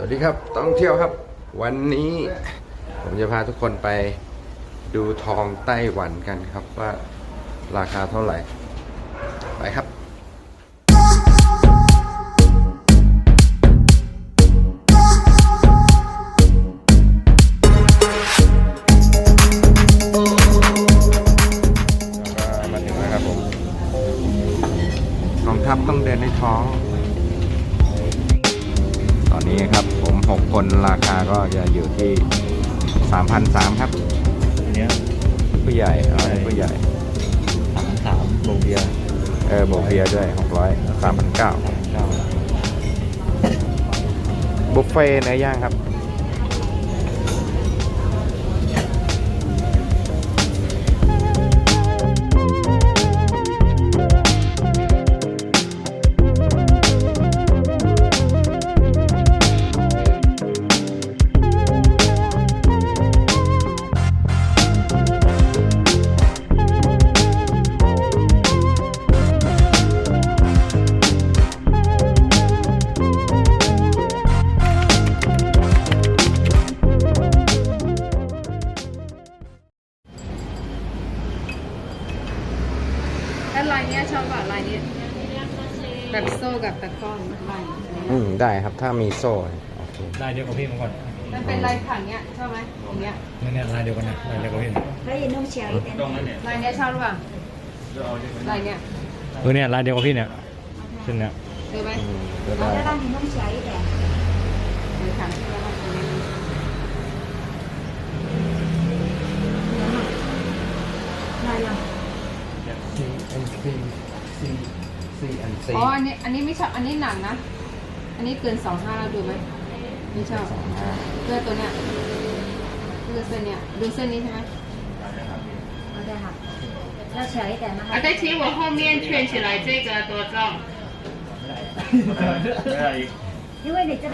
สวัสดีครับต้องเที่ยวครับ วันนี้ผมจะพาทุกคนไปดูทองไต้หวันกันครับว่าราคาเท่าไหร่ ไปครับ 6 คนราคาก็จะอยู่ที่ 3,300 ครับ อันเนี้ย ผู้ใหญ่เอาให้ผู้ใหญ่สามสามโบเบียร์เออโบวกเบียร์ด้วย 600 3,900 เก้า บุฟเฟ่ต์เนื้อย่างครับ กับตะก้องไมอืมได้ครับถ้ามีโซ่โอเคลายเดียวกับพี่มาก่อนมันเป็นลายผังเนี้ยใช่ไหมตรงเนี้ยนั่เนี่ยลายเดียวกันนะลายเดียวกับพี่แล้วยังนุ่มเชียวอีกเนี่ยลายเนี้ยชอบหรือเปล่าลายเนี้ยเออเนี่ยลายเดียวกับพี่เนี่ยเช่นเนี้ยเจอไหมแล้วด้านนี้นุ่มเชียวอีกแต่ถังที่เราทำC N C อ๋ออันนี้อันนี้ไม่ชอบอันนี้หนังนะ อันนี้เกินสองห้าแล้วดูไหมไม่ชอบ สองห้า เพื่อตัวเนี้ยเพื่อเส้นเนี้ยดูเส้นนี้ใช่ไหม 好的好，要小一点吗？啊，再请我后面圈起来这个多重？因为你这边。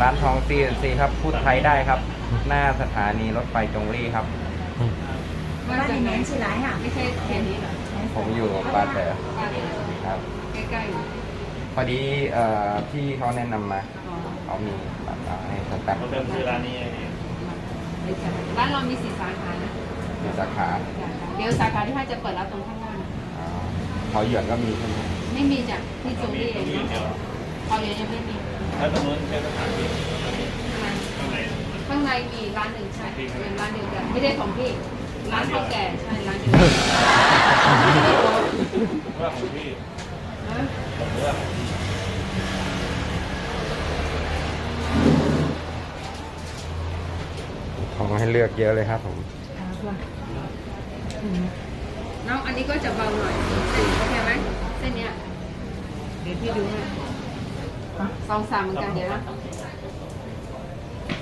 ร้านทอง C N C ครับ พูดไทยได้ครับ หน้าสถานีรถไฟจงรี่ครับ บ้านในี้แม่ชื่อไรค่ะไม่ใช่แค่นี้หรอผมอยู่ปาแต่ครับ ใกล้ๆพอดีเอ่อพี่เขาแนะนำมาเขามีแบบให้สแตมป์เขาเริ่มชื่อร้านนี้ร้านเรามีสี่สาขานะสี่สาขา เดี๋ยวสาขาที่พ่อจะเปิดแล้วตรงข้างหน้าเขาเหยื่อก็มีใช่ไหมไม่มีจ้ะที่จุลี่เองเขาเหยื่อยังไม่มีแล้วตรงนู้นใช่สถาที่ข้างในข้างในมีร้านหนึ่งใช่เป็นร้านเดียวกันไม่ได้ของพี่ ร้านข้าวแก่ใช่ร้านเดียวกันว่าของพี่ฮะของให้เลือกเยอะเลยครับผมน้องอันนี้ก็จะเบาหน่อยโอเคไหมเส้นเนี้ยเดี๋ยวพี่ดูให้สองสามเหมือนกันเดี๋ยวนะ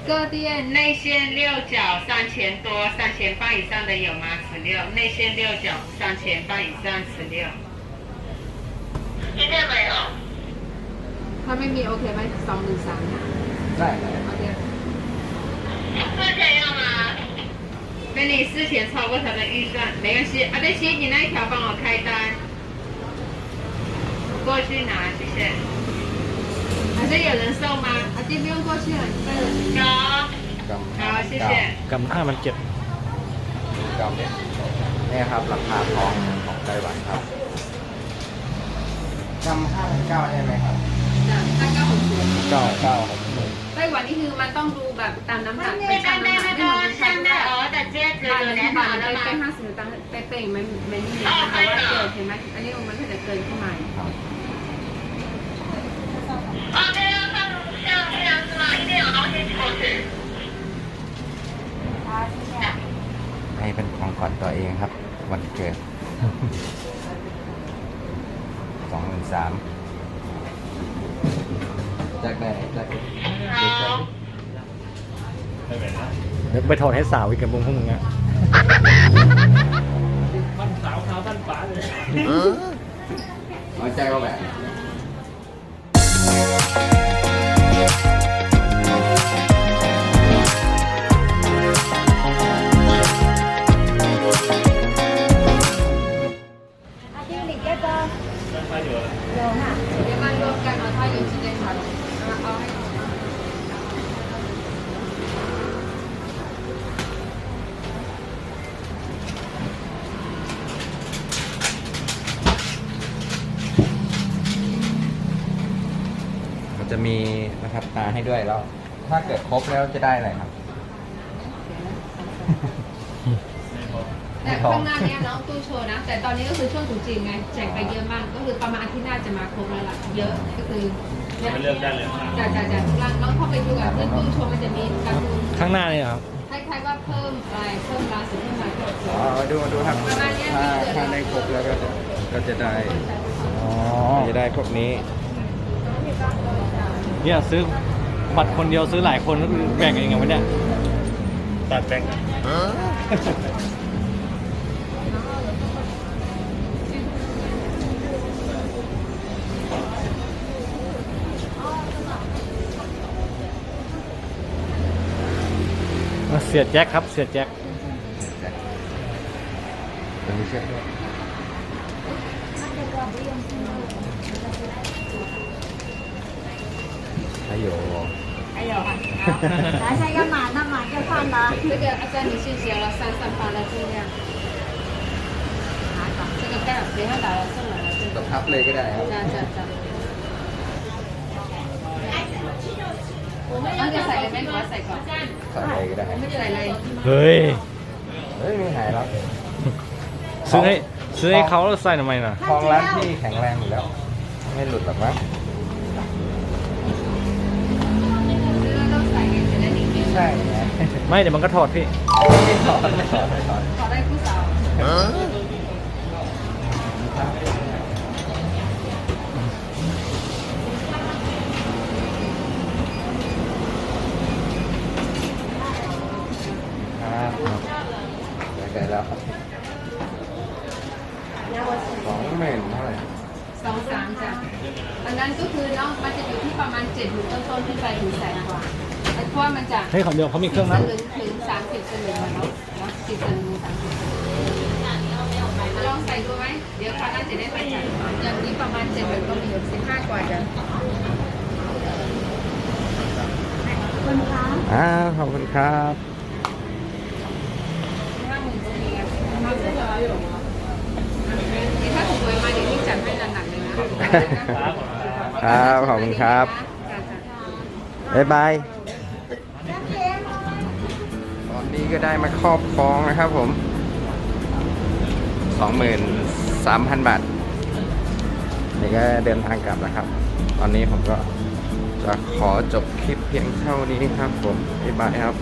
各店内线六角三千多，三千八以上的有吗？十六，内线六角三千八以上十六。今天没有。他妹妹 OK 吗？三人三。在。OK。四千要吗？给你四千超过他的预算，没关系。啊贝西，你那一条帮我开单。过去拿，谢谢。还是有人送吗？อาทิตย์ไม่ต้อง过去了你带了有。 กำ 好，谢谢。 กำห้ามันเจ็ด กำเนี่ยเนี่ยครับราคาทองของไต้หวันครับกำห้าพันเก้าใช่ไหมครับ จ้ะถ้าเก้าหกศูนย์ เก้าเก้าครับ ไต้หวันนี่คือมันต้องดูแบบตามน้ำหนักไป 妹 ชั่ง 妹 น้ำหนั 那 กไม่เหมือน 个 ชั่ง 香 ได้ 奈儿的戒指 บาท 有 หนึ่ 连 งบาท 好 มัน 了 เป็น 吗？ ห้าสิบตังค์เป๊ะๆมันมันนี่นะแต่ว่าเกินเห็นไหมอันนี้มันก็จะเกินขึ้นมา ครับ ให้เป็นของขวัญตัวเองครับ วันเกิดสองหนึ่งสามจากไหนจากนึกไปถอดให้สาวอีกกับมึงพวกมึงอะบ้านสาวสาวบ้านป๋าเลยเอาใจเขาแบบ จะมีนะครับตาให้ด้วยแล้ว ถ้าเกิดครบแล้วจะได้อะไรครับ แต่ข้างหน้าเนี้ยน้องตู้โชว์นะ แต่ตอนนี้ก็คือช่วงตรุษจีนไงแจกไปเยอะมาก ก็คือประมาณอาทิตย์หน้าจะมาครบแล้วล่ะเยอะก็คือเนี่ยไปเลือกได้เลยข้างหน้าจ่าจ่าจ่าน้องเข้าไปดูกับเพื่อนตู้โชว์มันจะมีการ์ตูนข้างหน้านี่ครับคล้ายๆว่าเพิ่มอะไรเพิ่มราศีเพิ่มอะไรเพิ่มอ๋อดูดูครับประมาณเนี้ยถ้าที่เกิดถ้าได้ครบแล้วก็จะก็จะได้อ๋อจะได้พวกนี้ เนี่ยซื้อบัตรคนเดียวซื้อหลายคนก็คือแบ่งกันยังไงวะเนี่ยตัดแบ่งกันเสียแจ็คครับ เสียแจ็คตัวนี้เชือกด้วย 还有还有啊，拿下要买那买就放了。这个阿三你去写了三三八的这样，这个盖等一下打了送来了，这 ต 个 บทับเลยก็ได้ครับ 这样这样这样。น้องจะใส่เลยไหมหรือว่าใส่ก่อน ใส่เลยก็ได้ ไม่ใส่เลย เฮ้ย เฮ้ยไม่หายแล้ว ซื้อให้ซื้อให้เขาแล้วใส่ทำไมน่ะ ทองร้านที่แข็งแรงอยู่แล้ว ไม่หลุดหรอกมั้ง ช่ไงไม่เดี๋ยวมันก็ถอดพี่ไม่ถอดไม่ถอดไม่ถอดขอได้ผู้สาวครับได้แล้วครับสองหมื่นเท่าไหร่สองสามจ้ะอันนั้นก็คือน้องมันจะอยู่ที่ประมาณเจ็ดหมื่นต้นๆขึ้นไปถึงแสนกว่า เพราะว่ามันจะเฮ้ยของเดียวเขามีเครื่องสนั้นลึงถึงสามสิบสลึงอะเนาะเนาะสิบสลึงสามสิบสลึงลองใส่ดูไหมเดี๋ยวคราวหน้าจะได้ไปจัดอย่างนี้ประมาณเจ็ดหมื่นก็มีสิบห้ากว่าจ้ะอ่าขอบคุณครับ ห้าหมื่นก็มีอะนี่ถ้าถูกหวยมาเดี๋ยวพี่จัดให้หนักๆเลยนะครับครับขอบคุณครับ จ้ะจ้ะ บ๊ายบายต อนนี้ก็ได้มาครอบครองนะครับผม 23,000 บาทนี่ก็เดินทางกลับนะครับ ตอนนี้ผมก็จะขอจบคลิปเพียงเท่านี้ครับผมบ๊ายบายครับ